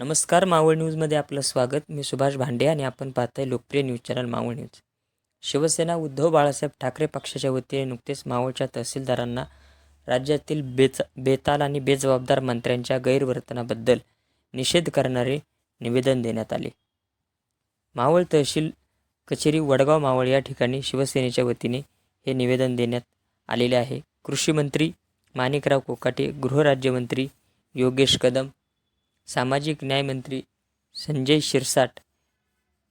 नमस्कार मावळ न्यूजमध्ये आपलं स्वागत. मी सुभाष भांडे आणि आपण पाहताय लोकप्रिय news channel Maval news. Shiv Sena Uddhav Balasaheb Thackeray पक्षाच्या वतीने नुकतेच मावळच्या तहसीलदारांना राज्यातील बेच बेताल आणि बेजबाबदार मंत्र्यांच्या गैरवर्तनाबद्दल निषेध करणारे निवेदन देण्यात आले. मावळ तहसील कचेरी वडगाव मावळ या ठिकाणी शिवसेनेच्या वतीने हे निवेदन देण्यात आलेले आहे. कृषी मंत्री माणिकराव कोकाटे गृहराज्यमंत्री योगेश कदम सामाजिक न्यायमंत्री संजय शिरसाट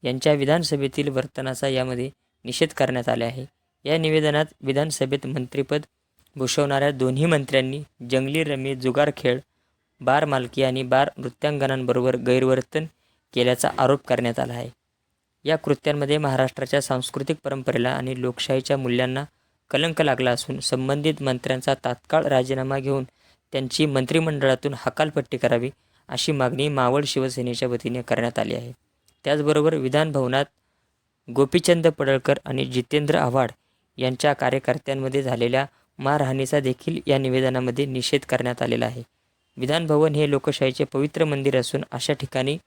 यांच्या विधानसभेतील वर्तनाचा यामध्ये निषेध करण्यात आला आहे. या निवेदनात विधानसभेत मंत्रिपद भूषवणाऱ्या दोन्ही मंत्र्यांनी जंगली रमी जुगार खेळ बार मालकी आणि बार नृत्यांगनांबरोबर गैरवर्तन केल्याचा आरोप करण्यात आला आहे. या कृत्यांमध्ये महाराष्ट्राच्या सांस्कृतिक परंपरेला आणि लोकशाहीच्या मूल्यांना कलंक लागला असून संबंधित मंत्र्यांचा तात्काळ राजीनामा घेऊन त्यांची मंत्रिमंडळातून हकालपट्टी करावी अशी मागणी मावळ शिवसेनेच्या वतीने करण्यात आली आहे. त्याचबरोबर विधानभवनात गोपीचंद पडळकर आणि जितेंद्र आव्हाड यांच्या कार्यकर्त्यांमध्ये झालेल्या मारहाणीचा देखील या निवेदनामध्ये निषेध करण्यात आलेला आहे. विधानभवन हे लोकशाहीचे पवित्र मंदिर असून अशा ठिकाणी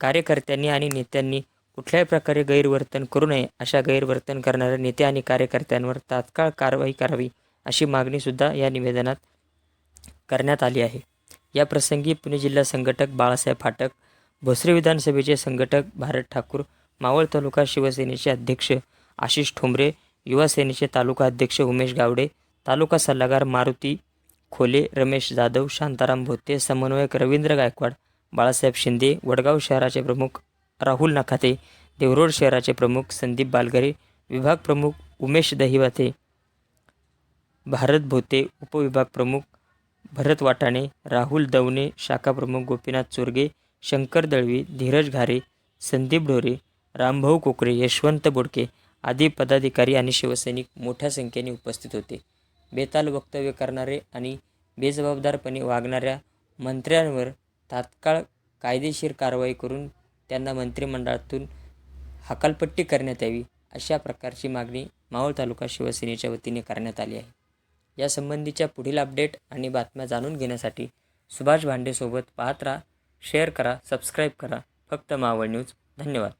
कार्यकर्त्यांनी आणि नेत्यांनी कुठल्याही प्रकारे गैरवर्तन करू नये अशा गैरवर्तन करणाऱ्या नेते आणि कार्यकर्त्यांवर तात्काळ कारवाई करावी अशी मागणीसुद्धा या निवेदनात करण्यात आली आहे. या प्रसंगी पुणे जिल्हा संघटक बाळासाहेब फाटक भोसरे विधानसभेचे संघटक भारत ठाकूर मावळ तालुका शिवसेनेचे अध्यक्ष आशिष ठोंबरे युवासेनेचे तालुका अध्यक्ष उमेश गावडे तालुका सल्लागार मारुती खोले रमेश जाधव शांताराम भोते समन्वयक रवींद्र गायकवाड बाळासाहेब शिंदे वडगाव शहराचे प्रमुख राहुल नखाते देवरोड शहराचे प्रमुख संदीप बालगरे विभाग प्रमुख उमेश दहिवाते भारत भोते उपविभाग प्रमुख भरत वाटाणे राहुल दवणे शाखाप्रमुख गोपीनाथ चोरगे शंकर दळवी धीरज घारे संदीप ढोरे रामभाऊ कोकरे यशवंत बोडके आदी पदाधिकारी आणि शिवसैनिक मोठ्या संख्येने उपस्थित होते. बेताल वक्तव्य करणारे आणि बेजबाबदारपणे वागणाऱ्या मंत्र्यांवर तात्काळ कायदेशीर कारवाई करून त्यांना मंत्रिमंडळातून हकालपट्टी करण्यात यावी अशा प्रकारची मागणी मावळ तालुका शिवसेनेच्या वतीने करण्यात आली आहे. यासंबंधीच्या पुढील अपडेट आणि बातम्या जाणून घेण्यासाठी सुभाष भांडेसोबत पाहत राहा शेअर करा सबस्क्राईब करा. फक्त मावळ न्यूज धन्यवाद.